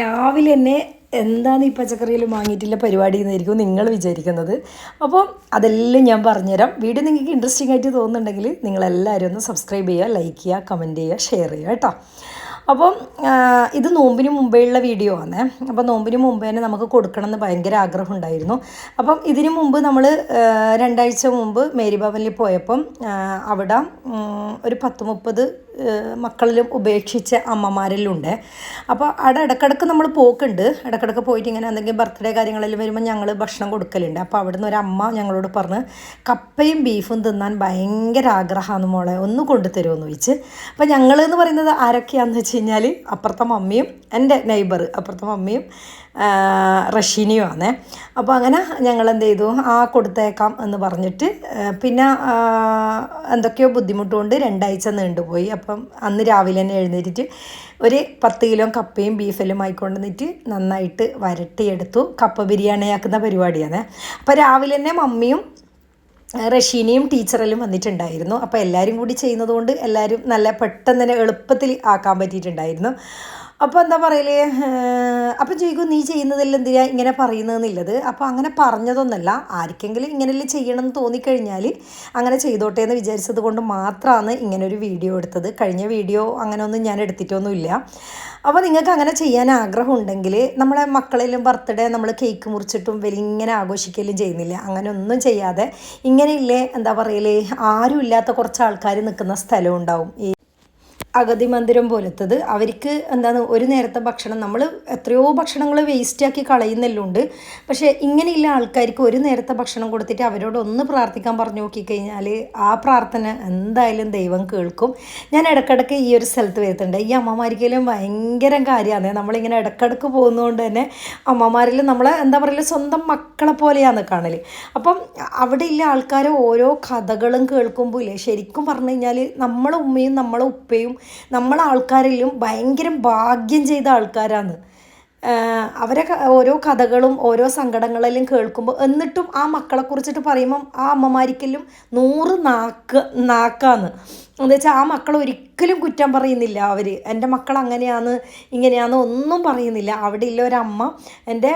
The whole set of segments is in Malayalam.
രാവിലെ തന്നെ എന്താണ് ഈ പച്ചക്കറിയിൽ വാങ്ങിയിട്ടില്ല പരിപാടി എന്നായിരിക്കും നിങ്ങൾ വിചാരിക്കുന്നത്. അപ്പോൾ അതെല്ലാം ഞാൻ പറഞ്ഞുതരാം. വീഡിയോ നിങ്ങൾക്ക് ഇൻട്രസ്റ്റിംഗ് ആയിട്ട് തോന്നുന്നുണ്ടെങ്കിൽ നിങ്ങളെല്ലാവരും ഒന്ന് സബ്സ്ക്രൈബ് ചെയ്യുക ലൈക്ക് ചെയ്യുക കമന്റ് ചെയ്യുക ഷെയർ ചെയ്യുക കേട്ടോ. അപ്പം ഇത് നോമ്പിന് മുമ്പേയുള്ള വീഡിയോ ആണ്. അപ്പം നോമ്പിന് മുമ്പേ തന്നെ നമുക്ക് കൊടുക്കണം എന്ന് ഭയങ്കര ആഗ്രഹം ഉണ്ടായിരുന്നു. അപ്പം ഇതിനു മുമ്പ് നമ്മൾ രണ്ടാഴ്ച മുമ്പ് മേരി ഭവനിൽ പോയപ്പം അവിടെ ഒരു പത്ത് മുപ്പത് മക്കളിലും ഉപേക്ഷിച്ച അമ്മമാരിലുണ്ട്. അപ്പോൾ അവിടെ ഇടക്കിടക്ക് നമ്മൾ പോക്കുണ്ട്. ഇടക്കിടക്ക് പോയിട്ട് ഇങ്ങനെ എന്തെങ്കിലും ബർത്ത്ഡേ കാര്യങ്ങളെല്ലാം വരുമ്പോൾ ഞങ്ങൾ ഭക്ഷണം കൊടുക്കലുണ്ട്. അപ്പോൾ അവിടുന്ന് ഒരു അമ്മ ഞങ്ങളോട് പറഞ്ഞ് കപ്പയും ബീഫും തിന്നാൻ ഭയങ്കര ആഗ്രഹമാണ് മോളെ. ഒന്ന് കൊണ്ടുതരുമെന്ന് ചോദിച്ച്. അപ്പോൾ ഞങ്ങൾ എന്ന് പറയുന്നത് ആരൊക്കെയാണെന്ന് വെച്ച് കഴിഞ്ഞാൽ അപ്പുറത്തെ മമ്മിയും എന്റെ നെയ്ബർ അപ്പുറത്തെ മമ്മിയും റഷീനിയും ആണ് അപ്പോൾ അങ്ങനെ ഞങ്ങൾ എന്ത് ചെയ്തു ആ കൊടുത്തേക്കാം എന്ന് പറഞ്ഞിട്ട് പിന്നെ എന്തൊക്കെയോ ബുദ്ധിമുട്ട് കൊണ്ട് രണ്ടാഴ്ച നീണ്ടുപോയി. അപ്പം അന്ന് രാവിലെ തന്നെ എഴുന്നേറ്റിട്ട് ഒരു പത്ത് കിലോ കപ്പയും ബീഫെല്ലാം ആയിക്കൊണ്ട് നിന്നിട്ട് നന്നായിട്ട് വരട്ടിയെടുത്തു. കപ്പ ബിരിയാണി ആക്കുന്ന പരിപാടിയാണ്. അപ്പോൾ രാവിലെ തന്നെ മമ്മിയും റഷീനയും ടീച്ചറെല്ലാം വന്നിട്ടുണ്ടായിരുന്നു. അപ്പോൾ എല്ലാവരും കൂടി ചെയ്യുന്നതുകൊണ്ട് എല്ലാവരും നല്ല പെട്ടെന്ന് തന്നെ എളുപ്പത്തിൽ ആക്കാൻ പറ്റിയിട്ടുണ്ടായിരുന്നു. അപ്പോൾ എന്താ പറയൽ? അപ്പം ചോദിക്കും നീ ചെയ്യുന്നതെല്ലാം എന്തിനാ ഇങ്ങനെ പറയുന്നതെന്നുള്ളത്? അപ്പോൾ അങ്ങനെ പറഞ്ഞതൊന്നല്ല. ആർക്കെങ്കിലും ഇങ്ങനെയല്ലേ ചെയ്യണം എന്ന് തോന്നിക്കഴിഞ്ഞാൽ അങ്ങനെ ചെയ്തോട്ടെ എന്ന് വിചാരിച്ചത് കൊണ്ട് മാത്രമാണ് ഇങ്ങനെ ഒരു വീഡിയോ എടുത്തത്. കഴിഞ്ഞ വീഡിയോ അങ്ങനെയൊന്നും ഞാൻ എടുത്തിട്ടൊന്നുമില്ല. അപ്പോൾ നിങ്ങൾക്ക് അങ്ങനെ ചെയ്യാൻ ആഗ്രഹം ഉണ്ടെങ്കിൽ നമ്മളെ മക്കളിലും ബർത്ത്ഡേ നമ്മൾ കേക്ക് മുറിച്ചിട്ടും വലിയ ഇങ്ങനെ ആഘോഷിക്കലും ചെയ്യുന്നില്ല. അങ്ങനെ ഒന്നും ചെയ്യാതെ ഇങ്ങനെയില്ലേ എന്താ പറയൽ? ആരും ഇല്ലാത്ത കുറച്ച് ആൾക്കാർ നിൽക്കുന്ന സ്ഥലം ഉണ്ടാവും. ഈ അഗതി മന്ദിരം പോലത്തത്. അവർക്ക് എന്താണ് ഒരു നേരത്തെ ഭക്ഷണം നമ്മൾ എത്രയോ ഭക്ഷണങ്ങൾ വേസ്റ്റാക്കി കളയുന്നെല്ലുണ്ട്. പക്ഷേ ഇങ്ങനെയുള്ള ആൾക്കാർക്ക് ഒരു നേരത്തെ ഭക്ഷണം കൊടുത്തിട്ട് അവരോട് ഒന്ന് പ്രാർത്ഥിക്കാൻ പറഞ്ഞു നോക്കിക്കഴിഞ്ഞാൽ ആ പ്രാർത്ഥന എന്തായാലും ദൈവം കേൾക്കും. ഞാൻ ഇടക്കിടക്ക് ഈ ഒരു സ്ഥലത്ത് വരുത്തുണ്ട് ഈ അമ്മമാർക്കെല്ലാം ഭയങ്കര കാര്യമാണ്. നമ്മളിങ്ങനെ ഇടക്കിടക്ക് പോകുന്നതുകൊണ്ട് തന്നെ അമ്മമാരിൽ നമ്മളെ എന്താ പറയുക സ്വന്തം മക്കളെ പോലെയാണ് കാണൽ അപ്പം അവിടെ ഉള്ള ആൾക്കാർ ഓരോ കഥകളും കേൾക്കുമ്പോൾ ഇല്ലേ ശരിക്കും പറഞ്ഞു കഴിഞ്ഞാൽ നമ്മളെ ഉമ്മയും നമ്മളെ ഉപ്പയും നമ്മളെ ആൾക്കാരിലും ഭയങ്കര ഭാഗ്യം ചെയ്ത ആൾക്കാരാണ്. അവരെ ഓരോ കഥകളും ഓരോ സങ്കടങ്ങളിലും കേൾക്കുമ്പോൾ എന്നിട്ടും ആ മക്കളെ കുറിച്ചിട്ട് പറയുമ്പം ആ അമ്മമാരിക്കലും നൂറ് നാക്ക് നാക്കാന്ന് എന്ന് വെച്ചാൽ ആ മക്കൾ ഒരിക്കലും കുറ്റം പറയുന്നില്ല അവർ എന്റെ മക്കൾ അങ്ങനെയാന്ന് ഇങ്ങനെയാന്ന് ഒന്നും പറയുന്നില്ല. അവിടെ ഉള്ള ഒരമ്മ എന്റെ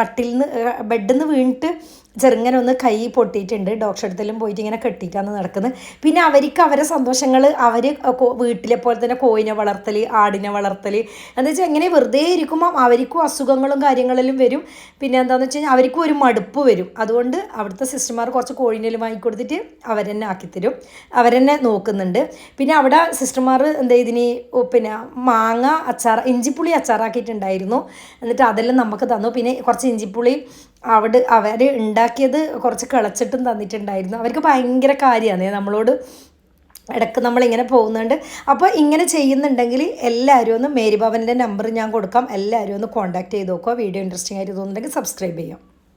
കട്ടിൽ നിന്ന് ബെഡിൽ നിന്ന് വീണിട്ട് ചെറുങ്ങനെ ഒന്ന് കൈ പൊട്ടിയിട്ടുണ്ട്. ഡോക്ടറെ അടുത്തെല്ലാം പോയിട്ട് ഇങ്ങനെ കെട്ടിയിട്ടാണ് നടക്കുന്നത്. പിന്നെ അവർക്ക് അവരെ സന്തോഷങ്ങൾ അവർ വീട്ടിലെ പോലെ തന്നെ കോയിനെ വളർത്തൽ ആടിനെ വളർത്തൽ എന്താ വെച്ചാൽ എങ്ങനെ വെറുതെ ഇരിക്കുമ്പോൾ അവർക്കും അസുഖങ്ങളും കാര്യങ്ങളെല്ലാം വരും. പിന്നെ എന്താണെന്ന് വെച്ച് കഴിഞ്ഞാൽ അവർക്കും ഒരു മടുപ്പ് വരും. അതുകൊണ്ട് അവിടുത്തെ സിസ്റ്റർമാർ കുറച്ച് കോഴിനെല്ലാം വാങ്ങിക്കൊടുത്തിട്ട് അവരെന്നെ ആക്കിത്തരും. അവരെന്നെ നോക്കുന്നുണ്ട്. പിന്നെ അവിടെ സിസ്റ്റർമാർ എന്താ ഇതിന് പിന്നെ മാങ്ങ അച്ചാർ ഇഞ്ചിപ്പുളി അച്ചാറാക്കിയിട്ടുണ്ടായിരുന്നു. എന്നിട്ട് അതെല്ലാം നമുക്ക് തന്നു. പിന്നെ കുറച്ച് ഇഞ്ചിപ്പുളി അവിടെ അവർ ഉണ്ടാക്കിയത് കുറച്ച് കിളച്ചിട്ടും തന്നിട്ടുണ്ടായിരുന്നു. അവർക്ക് ഭയങ്കര കാര്യമാണ്. നമ്മളോട് ഇടയ്ക്ക് നമ്മളിങ്ങനെ പോകുന്നുണ്ട്. അപ്പോൾ ഇങ്ങനെ ചെയ്യുന്നുണ്ടെങ്കിൽ എല്ലാവരും ഒന്ന് മേരി ഭവന്റെ നമ്പർ ഞാൻ കൊടുക്കാം. എല്ലാവരും ഒന്ന് കോൺടാക്ട് ചെയ്ത് നോക്കുക. വീഡിയോ ഇൻട്രസ്റ്റിംഗ് ആയിട്ട് തോന്നുന്നുണ്ടെങ്കിൽ സബ്സ്ക്രൈബ് ചെയ്യാം.